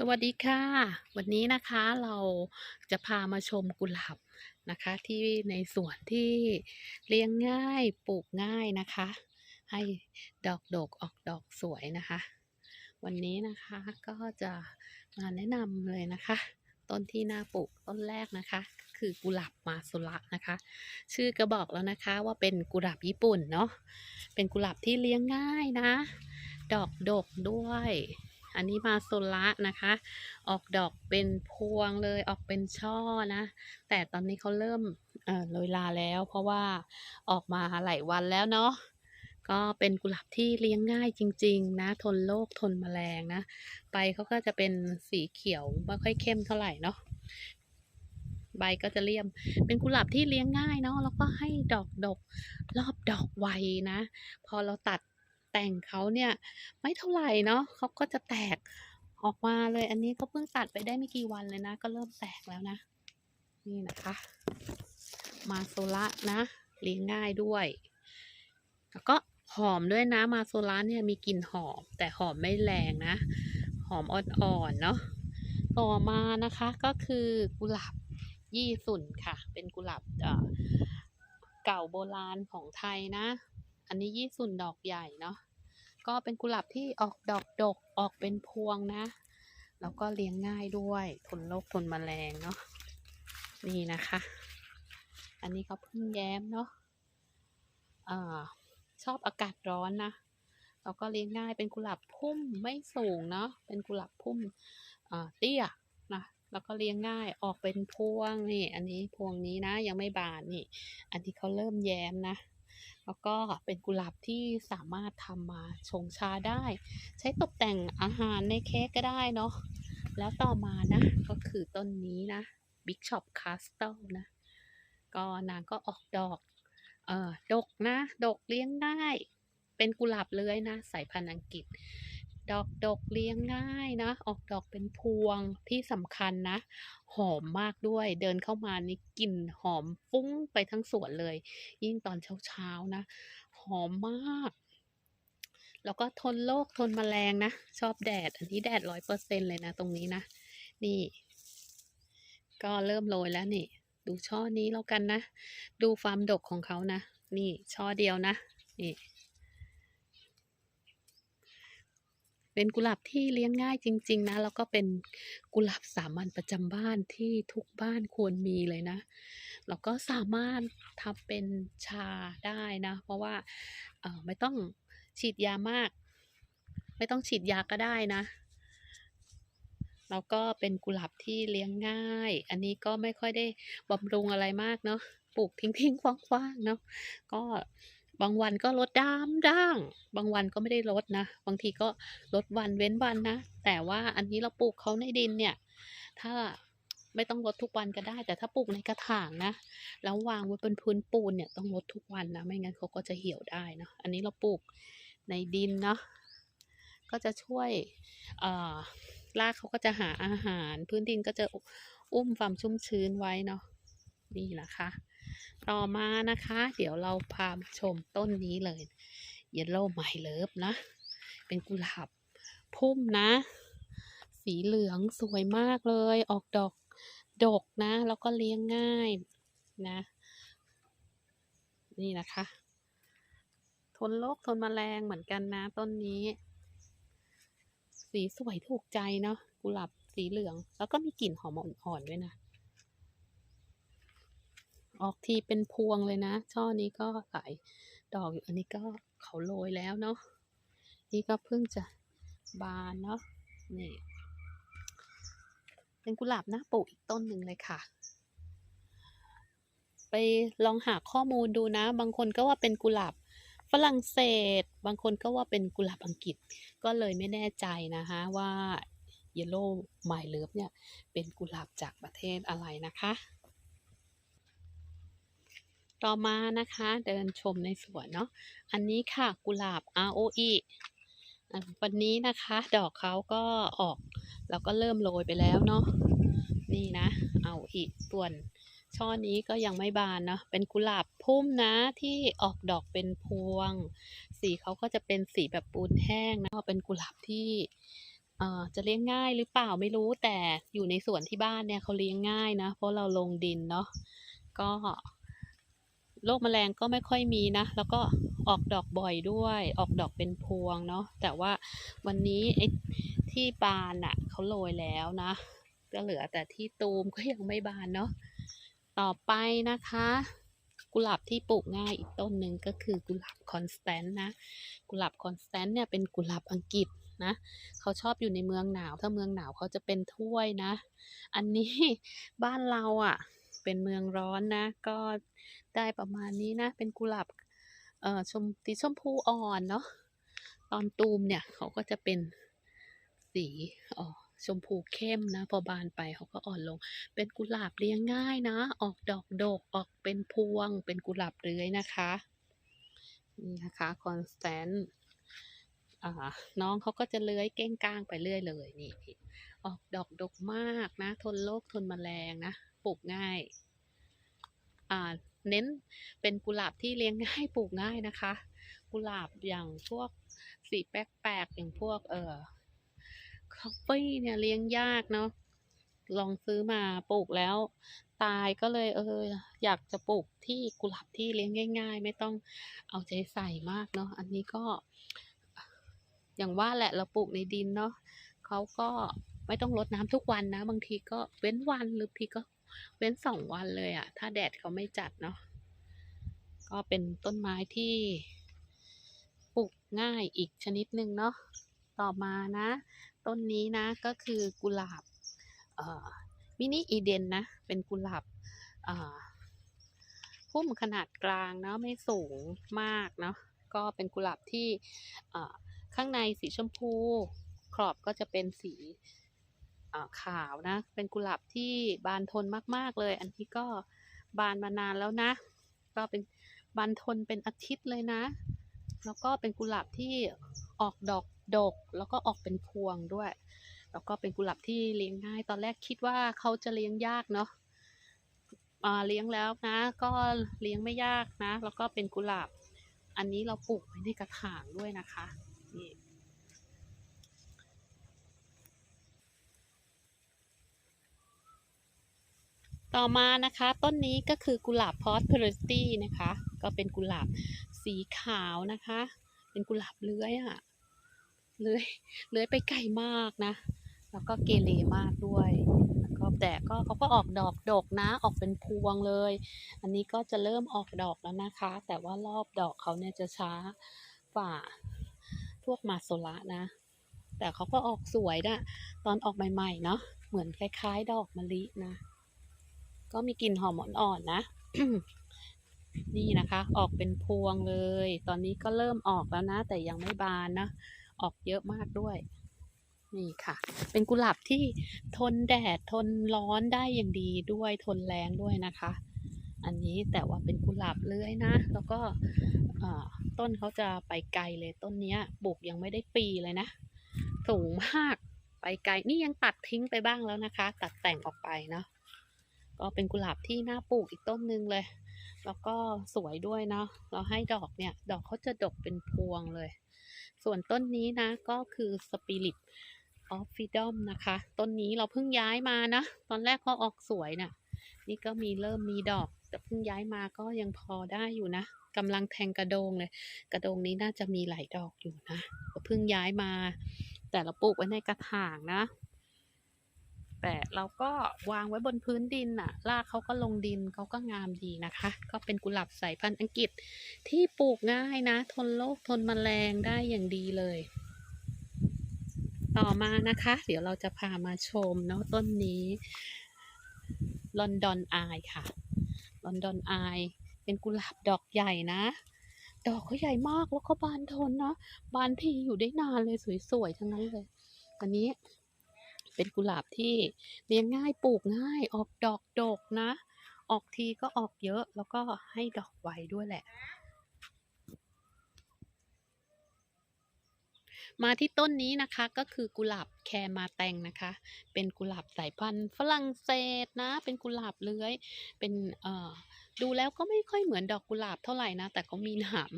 สวัสดีค่ะ วันนี้นะคะเราจะพามาชมกุหลาบนะคะ ที่ในสวนที่เลี้ยงง่ายปลูกง่ายนะคะ ให้ดอกดกออกดอกสวยนะคะ วันนี้นะคะก็จะมาแนะนำเลยนะคะ ต้นที่น่าปลูกต้นแรกนะคะ คือกุหลาบมาสุระนะคะ ชื่อก็บอกแล้วนะคะว่าเป็นกุหลาบญี่ปุ่นเนาะเป็นกุหลาบที่เลี้ยงง่ายนะ ดอกดกด้วย อันนี้มาโซละนะคะ ออกดอกเป็นพวงเลยออกเป็นช่อนะ แต่ตอนนี้เขาเริ่มเออโรยลาแล้ว เพราะว่าออกมาหลายวันแล้วเนาะก็เป็นกุหลาบที่เลี้ยงง่ายจริง ๆ นะ ทนโรคทนแมลงนะใบเขาก็จะเป็นสีเขียวไม่ค่อยเข้มเท่าไหร่เนาะใบก็จะเลี่ยม เป็นกุหลาบที่เลี้ยงง่ายเนาะ แล้วก็ให้ดอกดกรอบดอกไวนะ พอเราตัด แต่งเขาเนี่ยไม่เท่าไหร่เนาะเขาก็จะแตกออกมาเลย อันนี้ก็เพิ่งตัดไปได้ไม่กี่วันเลยนะ ก็เริ่มแตกแล้วนะ นี่นะคะ มาโซละนะเลี้ยงง่ายด้วย แล้วก็หอมด้วยนะมาโซละเนี่ยมีกลิ่นหอม แต่หอมไม่แรงนะ หอมอ่อนๆเนาะต่อมานะคะก็คือกุหลาบยี่สุนค่ะ เป็นกุหลาบเอ่อเก่าโบราณของไทยนะ อันนี้ยี่สุนดอกใหญ่เนาะ ก็เป็นกุหลาบที่ออกดอกดกออกเป็นพวงนะ แล้วก็เลี้ยงง่ายด้วยทนโรคทนแมลงเนาะนี่นะคะ อันนี้เขาเพิ่งแย้มเนาะอ่าชอบอากาศร้อนนะแล้วก็เลี้ยงง่ายเป็นกุหลาบพุ่มไม่สูงเนาะเป็นกุหลาบพุ่มอ่าเตี้ยนะแล้วก็เลี้ยงง่ายออกเป็นพวงนี่ อันนี้พวงนี้นะ ยังไม่บานนี่ อันนี้เขาเริ่มแย้มนะ แล้วก็เป็นกุหลาบที่สามารถทำมาชงชาได้ ใช้ตกแต่งอาหารในเค้กก็ได้เนาะแล้วต่อมานะก็คือต้นนี้นะ Big Shop Castle นะ ก็นางก็ออกดอกเอ่อดกนะ ดกเลี้ยงได้ เป็นกุหลาบเลื้อยนะ สายพันธุ์อังกฤษ ดอกดกเลี้ยงง่ายนะ ออกดอกเป็นพวงที่สำคัญนะ หอมมากด้วย เดินเข้ามานี่กลิ่นหอมฟุ้งไปทั้งสวนเลย ยิ่งตอนเช้าๆนะ หอมมาก แล้วก็ทนโรคทนแมลงนะ ชอบแดด อันนี้แดดร้อยเปอร์เซ็นเลยนะตรงนี้นะ นี่ ก็เริ่มโรยแล้วนี่ ดูช่อนี้แล้วกันนะ ดูความดกของเขานะ นี่ช่อเดียวนะ นี่ เป็นกุหลาบที่เลี้ยงง่ายจริง ๆ นะ แล้วก็เป็นกุหลาบสามัญประจำบ้านที่ทุกบ้านควรมีเลยนะ แล้วก็สามารถทำเป็นชาได้นะ เพราะว่าไม่ต้องฉีดยามาก ไม่ต้องฉีดยาก็ได้นะแล้วก็เป็นกุหลาบที่เลี้ยงง่าย อันนี้ก็ไม่ค่อยได้บำรุงอะไรมากเนาะ ปลูกทิ้งๆขว้างๆเนาะ ก็ บางวันก็รดด้ามด้าง บางวันก็ไม่ได้รดนะ บางทีก็รดวันเว้นวันนะ แต่ว่าอันนี้เราปลูกเขาในดินเนี่ย ถ้าไม่ต้องรดทุกวันก็ได้ แต่ถ้าปลูกในกระถางนะ แล้ววางไว้บนพื้นปูนเนี่ยต้องรดทุกวันนะ ไม่งั้นเขาก็จะเหี่ยวได้นะ อันนี้เราปลูกในดินเนาะ ก็จะช่วยเอ่อรากเขาก็จะหาอาหาร พื้นดินก็จะอุ้มความชุ่มชื้นไว้เนาะ นี่นะคะ ต่อมานะคะ เดี๋ยวเราพาชมต้นนี้เลย Yellow My Love นะ เป็นกุหลาบพุ่มนะ สีเหลืองสวยมากเลย ออกดอกดกนะ แล้วก็เลี้ยงง่ายนะ นี่นะคะ ทนโรคทนแมลงเหมือนกันนะ ต้นนี้ สีสวยถูกใจเนาะกุหลาบสีเหลือง แล้วก็มีกลิ่นหอมอ่อนๆด้วยนะ ออกทีเป็นพวงเลยนะ ช่อนี้ก็หลายดอกอยู่อันนี้ก็เขาโรยแล้วเนาะนี่ก็เพิ่งจะบานเนาะนี่เป็นกุหลาบหน่าปลูกอีกต้นหนึ่งเลยค่ะ ไปลองหาข้อมูลดูนะ บางคนก็ว่าเป็นกุหลาบฝรั่งเศส บางคนก็ว่าเป็นกุหลาบอังกฤษ ก็เลยไม่แน่ใจนะคะว่า Yellow My Love เนี่ย เป็นกุหลาบจากประเทศอะไรนะคะ ต่อมานะคะเดินชมในสวนเนาะ อันนี้ค่ะกุหลาบ ROE วันนี้นะคะ ดอกเขาก็ออก แล้วก็เริ่มโรยไปแล้วเนาะ นี่นะ เอาอีกส่วน ช่อนี้ก็ยังไม่บานเนาะ เป็นกุหลาบพุ่มนะที่ออกดอกเป็นพวง สีเขาก็จะเป็นสีแบบปูนแห้งนะ เป็นกุหลาบที่เอ่อจะเลี้ยงง่ายหรือเปล่าไม่รู้แต่อยู่ในสวนที่บ้านเนี่ยเขาเลี้ยงง่ายนะ เพราะเราลงดินเนาะ ก็ โรคแมลงก็ไม่ค่อยมีนะ แล้วก็ออกดอกบ่อยด้วย ออกดอกเป็นพวงเนาะ แต่ว่าวันนี้ไอ้ที่บานอะ่ะเขาโรยแล้วนะ ก็เหลือแต่ที่ตูมก็ยังไม่บานเนาะ ต่อไปนะคะ กุหลาบที่ปลูกง่ายอีกต้นหนึ่งก็คือกุหลาบคอนสแตนต์นะ กุหลาบคอนสแตนต์เนี่ยเป็นกุหลาบอังกฤษนะเขาชอบอยู่ในเมืองหนาว ถ้าเมืองหนาวเขาจะเป็นถ้วยนะ อันนี้บ้านเราอะ เป็นเมืองร้อนนะ ก็ ได้ประมาณนี้นะ เป็นกุหลาบเอ่อชมสีชมพูอ่อนเนาะตอนตูมเนี่ยเขาก็จะเป็นสีอ๋อชมพูเข้มนะ พอบานไปเขาก็อ่อนลง เป็นกุหลาบเลี้ยงง่ายนะ ออกดอกดกออกเป็นพวง เป็นกุหลาบเลื้อยนะคะนี่นะคะคอนสแตนต์น้องเขาก็จะเลื้อยเก้งก้างไปเรื่อยเลยนี่ออกดอกดกมากนะ ทนโรคทนแมลงนะปลูกง่าย เน้นเป็นกุหลาบที่เลี้ยงง่ายปลูกง่ายนะคะ กุหลาบอย่างพวกสีแปลกๆอย่างพวกเอ่อคอฟฟี่เนี่ยเลี้ยงยากเนาะลองซื้อมาปลูกแล้ว ตายก็เลยเอออยากจะปลูกที่กุหลาบที่เลี้ยงง่าย ๆ ไม่ต้องเอาใจใส่มากเนาะอันนี้ก็ อย่างว่าแหละเราปลูกในดินเนาะเขาก็ไม่ต้องรดน้ำทุกวันนะ บางทีก็เว้นวันหรือบางทีก็ เว้นสองวันเลยอะถ้าแดดเขาไม่จัดเนาะก็เป็นต้นไม้ที่ปลูกง่ายอีกชนิดหนึ่งเนาะต่อมานะ ต้นนี้นะก็คือกุหลาบมินิอีเดนนะ เป็นกุหลาบพุ่มขนาดกลางเนาะไม่สูงมากเนาะก็เป็นกุหลาบที่ข้างในสีชมพู ขอบก็จะเป็นสี ขาวนะ เป็นกุหลาบที่บานทนมากๆเลย อันนี้ก็บานมานานแล้วนะ ก็เป็นบานทนเป็นอาทิตย์เลยนะ แล้วก็เป็นกุหลาบที่ออกดอกดก แล้วก็ออกเป็นพวงด้วย แล้วก็เป็นกุหลาบที่เลี้ยงง่าย ตอนแรกคิดว่าเขาจะเลี้ยงยากเนาะอ่าเลี้ยงแล้วนะ ก็เลี้ยงไม่ยากนะ แล้วก็เป็นกุหลาบ อันนี้เราปลูกไว้ในกระถางด้วยนะคะนี่ ต่อมานะคะต้นนี้ก็คือกุหลาบพอสเพอร์สตี้นะคะ ก็เป็นกุหลาบสีขาวนะคะ เป็นกุหลาบเลื้อยอะเลื้อยเลื้อยไปไกลมากนะ แล้วก็เกเรมากด้วยแล้วก็แต่ก็เขาก็ออกดอกดกนะ ออกเป็นพวงเลย อันนี้ก็จะเริ่มออกดอกแล้วนะคะ แต่ว่ารอบดอกเขาเนี่ยจะช้าฝ่าพวกมาโซละนะ แต่เขาก็ออกสวยนะตอนออกใหม่ๆเนาะเหมือนคล้าย ๆ ดอกมะลินะ ก็มีกลิ่นหอมอ่อนๆนะ นี่นะคะ ออกเป็นพวงเลย ตอนนี้ก็เริ่มออกแล้วนะ แต่ยังไม่บานนะ ออกเยอะมากด้วย นี่ค่ะ เป็นกุหลาบที่ทนแดดทนร้อนได้อย่างดีด้วยทนแรงด้วยนะคะ อันนี้แต่ว่าเป็นกุหลาบเลื้อยนะ แล้วก็ต้นเขาจะไปไกลเลยต้นนี้ปลูกยังไม่ได้ปีเลยนะ สูงมากไปไกลนี่ยังตัดทิ้งไปบ้างแล้วนะคะ ตัดแต่งออกไปเนาะ ก็เป็นกุหลาบที่น่าปลูกอีกต้นนึงเลย แล้วก็สวยด้วยเนาะเราให้ดอกเนี่ย ดอกเขาจะดกเป็นพวงเลย ส่วนต้นนี้นะก็คือสปิริตออฟฟิดอมนะคะ ต้นนี้เราเพิ่งย้ายมานะ ตอนแรกเขาออกสวยนะ่ะ นี่ก็มีเริ่มมีดอก แต่เพิ่งย้ายมาก็ยังพอได้อยู่นะกำลังแทงกระโดงเลย กระโดงนี้น่าจะมีหลายดอกอยู่นะเพิ่งย้ายมา แต่เราปลูกไว้ในกระถางนะ แต่เราก็วางไว้บนพื้นดินน่ะรากเขาก็ลงดินเขาก็งามดีนะคะ ก็เป็นกุหลาบสายพันธุ์อังกฤษที่ปลูกง่ายนะ ทนโรคทนแมลงได้อย่างดีเลย ต่อมานะคะ เดี๋ยวเราจะพามาชมเนาะต้นนี้ลอนดอนอายค่ะลอนดอนอายเป็นกุหลาบดอกใหญ่นะ ดอกเขาใหญ่มากแล้วก็บานทนนะบานทีอยู่ได้นานเลยสวยๆทั้งนั้นเลยอันนี้ เป็นกุหลาบที่เลี้ยงง่ายปลูกง่าย ออกดอกดกนะ ออกทีก็ออกเยอะแล้วก็ให้ดอกไวด้วยแหละ มาที่ต้นนี้นะคะก็คือกุหลาบแคมาแตงนะคะ เป็นกุหลาบสายพันธุ์ฝรั่งเศสนะ เป็นกุหลาบเลื้อยเป็นเอ่อดูแล้วก็ไม่ค่อยเหมือนดอกกุหลาบเท่าไหร่นะ แต่ก็มีหนาม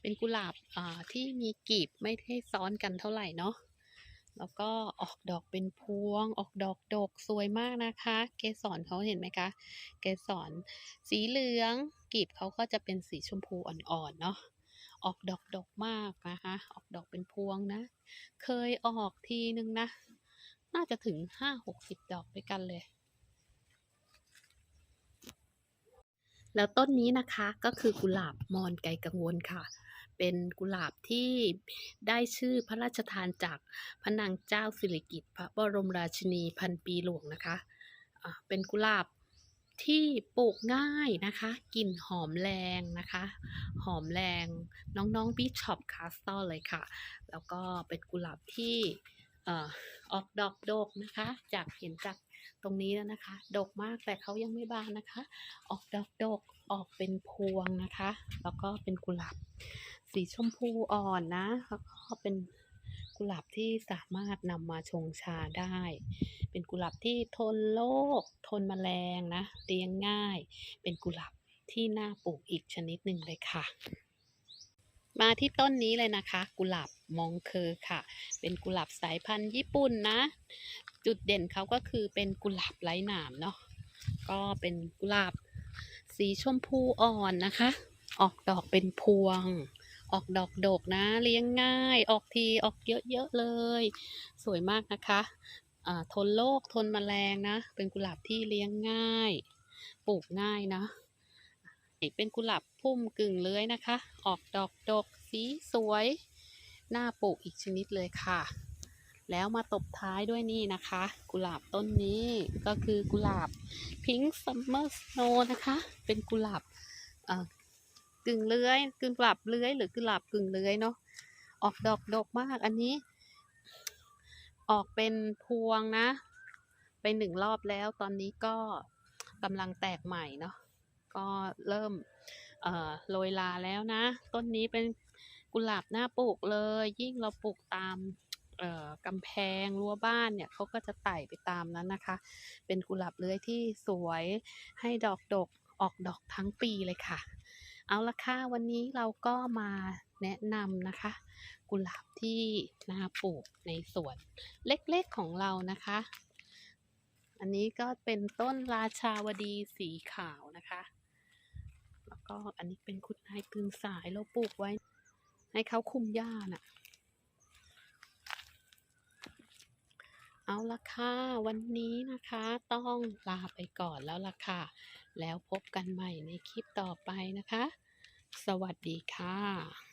เป็นกุหลาบอ่าที่มีกีบไม่ให้ซ้อนกันเท่าไหร่เนาะ แล้วก็ออกดอกเป็นพวง ออกดอกดกสวยมากนะคะ เกสรเขาเห็นไหมคะ เกสรสีเหลืองกลีบเขาก็จะเป็นสีชมพูอ่อนๆเนาะ ออกดอกดกมากนะคะ ออกดอกเป็นพวงนะ เคยออกทีนึงนะ น่าจะถึงห้าหกสิบดอกด้วยกันเลย แล้วต้นนี้นะคะก็คือกุหลาบมอนไกกังวลค่ะ เป็นกุหลาบที่ได้ชื่อพระราชทานจากพระนางเจ้าสิริกิติ์พระบรมราชินีพันปีหลวงนะคะอ่าเป็นกุหลาบที่ปลูกง่ายนะคะ กลิ่นหอมแรงนะคะ หอมแรงน้องๆบิชอปคาสตอเลยค่ะ แล้วก็เป็นกุหลาบที่เอ่อออกดอกดกนะคะ จากเห็นจากตรงนี้แล้วนะคะ ดกมากแต่เขายังไม่บานนะคะ ออกดอกดกออกเป็นพวงนะคะ แล้วก็เป็นกุหลาบ สีชมพูอ่อนนะแล้วก็เป็นกุหลาบที่สามารถนำมาชงชาได้ เป็นกุหลาบที่ทนโรคทนแมลงนะเลี้ยงง่าย เป็นกุหลาบที่น่าปลูกอีกชนิดหนึ่งเลยค่ะ มาที่ต้นนี้เลยนะคะ กุหลาบมองเคอค่ะ เป็นกุหลาบสายพันธุ์ญี่ปุ่นนะ จุดเด่นเขาก็คือเป็นกุหลาบไร้หนามเนาะก็เป็นกุหลาบสีชมพูอ่อนนะคะ ออกดอกเป็นพวง ออกดอกดกนะ เลี้ยงง่าย ออกทีออกเยอะๆเลย สวยมากนะคะทนโรคทนแมลงนะ เป็นกุหลาบที่เลี้ยงง่าย ปลูกง่ายนะเป็นกุหลาบพุ่มกึ่งเลื้อยนะคะ ออกดอกดกสีสวยน่าปลูกอีกชนิดเลยค่ะ แล้วมาตบท้ายด้วยนี่นะคะ กุหลาบต้นนี้ก็คือกุหลาบพิงค์ซัมเมอร์สโนนะคะ เป็นกุหลาบอ่อ กึ่งเลื้อยกึ่งกุหลาบเลื้อยหรือกุหลาบกึ่งเลื้อยเนาะออกดอกดกมากอันนี้ ออกเป็นพวงนะ ไปหนึ่งรอบแล้วตอนนี้ก็กำลังแตกใหม่เนาะก็เริ่มโรยลาแล้วนะ ต้นนี้เป็นกุหลาบหน้าปลูกเลย ยิ่งเราปลูกตามกำแพงรั้วบ้านเนี่ยเขาก็จะไต่ไปตามนั้นนะคะ เป็นกุหลาบเลื้อยที่สวยให้ดอกดกออกดอกทั้งปีเลยค่ะ เอาละค่ะวันนี้เราก็มาแนะนำนะคะ กุหลาบที่นาปลูกในสวนเล็กๆของเรานะคะ อันนี้ก็เป็นต้นราชาวดีสีขาวนะคะ แล้วก็อันนี้เป็นคุณนายกึ่งสายเราปลูกไว้ ให้เขาคุมหญ้าน่ะ เอาละค่ะ วันนี้นะคะต้องลาไปก่อนแล้วล่ะค่ะ แล้วพบกันใหม่ในคลิปต่อไปนะคะ สวัสดีค่ะ